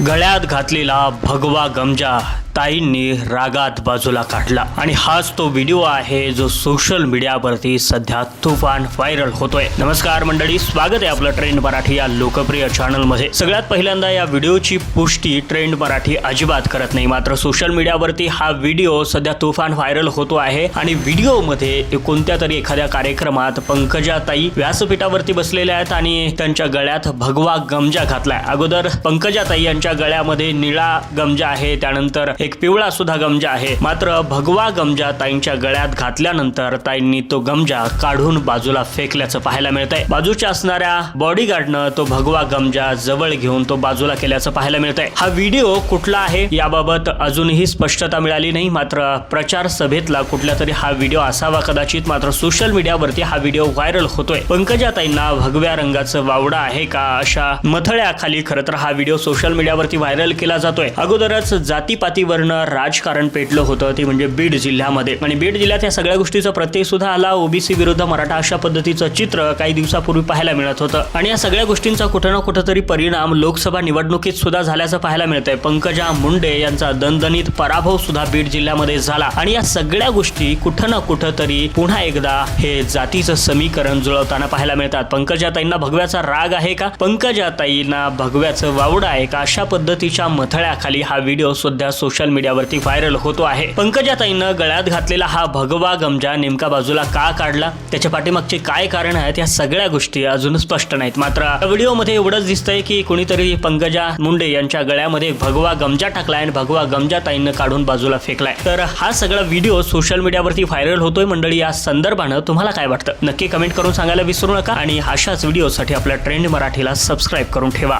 गळ्यात घातलेला भगवा गमजा. ताईंनी रागात बाजूला काढला. आणि हाच तो व्हिडिओ आहे जो सोशल मीडियावरती सध्या तुफान व्हायरल होतोय. नमस्कार मंडळी स्वागत आहे आपलं ट्रेंड मराठी या लोकप्रिय चॅनलमध्ये सगळ्यात पहिल्यांदा या व्हिडिओची पुष्टी ट्रेंड मराठी अजिबात करत नाही. मात्र सोशल मीडियावरती हा व्हिडिओ सध्या तुफान व्हायरल होतो आहे. आणि व्हिडिओमध्ये कोणत्या तरी एखाद्या कार्यक्रमात पंकजा ताई व्यासपीठावरती बसलेल्या आहेत आणि त्यांच्या गळ्यात भगवा गमजा घातलाय. अगोदर पंकजा ताई यांच्या गळ्यामध्ये निळा गमजा आहे त्यानंतर एक पिवळा सुद्धा गमजा आहे. मात्र भगवा गमजा ताईंच्या गळ्यात घातल्यानंतर ताईंनी तो गमजा काढून बाजूला फेकल्याचं पाहायला मिळत आहे बाजूच्या असणाऱ्या बॉडीगार्डनं तो भगवा गमजा जवळ घेऊन तो बाजूला केल्याचं पाहायला मिळत आहे हा व्हिडिओ कुठला आहे याबाबत अजूनही स्पष्टता मिळाली नाही. मात्र प्रचार सभेतला कुठल्या तरी हा व्हिडिओ असावा कदाचित. मात्र सोशल मीडियावरती हा व्हिडिओ व्हायरल होतोय. पंकजा ताईंना भगव्या रंगाचं वावडा आहे का अशा मथळ्याखाली खरं तर हा व्हिडिओ सोशल मीडियावरती व्हायरल केला जातोय. अगोदरच जातीपातीवरनं राजकारण पेटलं होतं ते म्हणजे बीड जिल्ह्यामध्ये. आणि बीड जिल्ह्यात या सगळ्या गोष्टीचा प्रत्यय सुद्धा आला. ओबीसी विरुद्ध मराठा अशा पद्धतीचं चित्र काही दिवसापूर्वी पाहायला मिळत होतं. आणि या सगळ्या गोष्टींचा कुठं ना कुठंतरी परिणाम लोकसभा निवडणुकीत सुद्धा झाल्याचं पाहायला मिळतंय. पंकजा मुंडे यांचा दणदणीत पराभव सुद्धा बीड जिल्ह्यामध्ये झाला. आणि या सगळ्या गोष्टी कुठं ना कुठंतरी पुन्हा एकदा हे जातीचं समीकरण जुळवताना पाहायला मिळतात. पंकजाताईंना भगव्याचा राग आहे का? पंकजाताईंना भगव्याचं वावड आहे का? अशा पद्धतीच्या मथळ्याखाली हा व्हिडिओ सध्या सोशल सोशल मीडियावरती व्हायरल होतो आहे. पंकजा ताईनं गळ्यात घातलेला हा भगवा गमजा नेमका बाजूला का काढला? त्याच्या पाठीमागचे काय कारण आहेत? या सगळ्या गोष्टी अजून स्पष्ट नाहीत. मात्र या व्हिडिओमध्ये एवढंच दिसतंय की कोणीतरी पंकजा मुंडे यांच्या गळ्यामध्ये भगवा गमजा टाकलाय आणि भगवा गमजा ताईनं काढून बाजूला फेकलाय. तर हा सगळा व्हिडिओ सोशल मीडियावरती व्हायरल होतोय मंडळी. या संदर्भानं तुम्हाला काय वाटतं? नक्की कमेंट करून सांगायला विसरू नका आणि अशाच व्हिडिओसाठी आपल्या ट्रेंड मराठीला सबस्क्राईब करून ठेवा.